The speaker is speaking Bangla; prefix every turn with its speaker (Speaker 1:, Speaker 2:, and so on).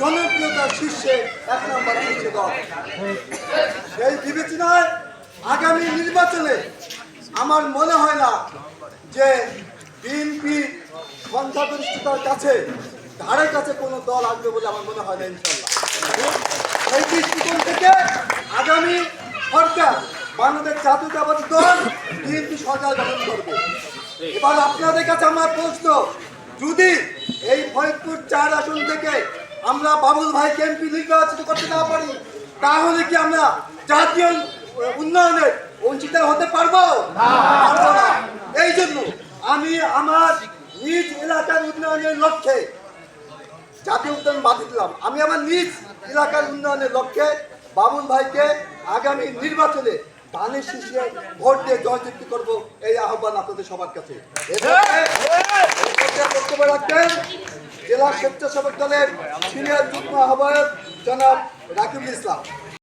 Speaker 1: জনপ্রিয়তার শীর্ষে এক নম্বর শীর্ষে দল সেই বিবেচনায় আগামী নির্বাচনে আমার মনে হয় না যে বিএনপি সংখ্যাগরিষ্ঠতার কাছে ধারে কাছে কোনো দল আসবে বলে আমার মনে হয় না ইনশাল্লাহ দৃষ্টিকোণ থেকে আগামী সরকার, বাংলাদেশ জাতীয়তাবাদী দল বিএনপি সরকার গঠন করবে। এবার আপনাদের কাছে আমার প্রশ্ন, যদি এই ফরিদপুর চার আসন থেকে আমরা বাবুল ভাইকে এমপি নির্বাচিত করতে না পারি তাহলে কি আমরা জাতীয় উন্নয়নের বঞ্চিত হতে পারব? না। এই জন্য আমি আমার নিজ এলাকার উন্নয়নের লক্ষ্যে জাতীয় উদ্যান বাদ দিলাম। আমি আমার নিজ এলাকার উন্নয়নের লক্ষ্যে বাবুল ভাইকে আগামী নির্বাচনে ধানের শীর্ষে ভোট দিয়ে জয়যুক্তি করব এই আহ্বান আপনাদের সবার কাছে। জেলা স্বেচ্ছাসেবক দলের সিনিয়র যুগ্ম আহ্বায়ক জনাব রাকিবুল ইসলাম।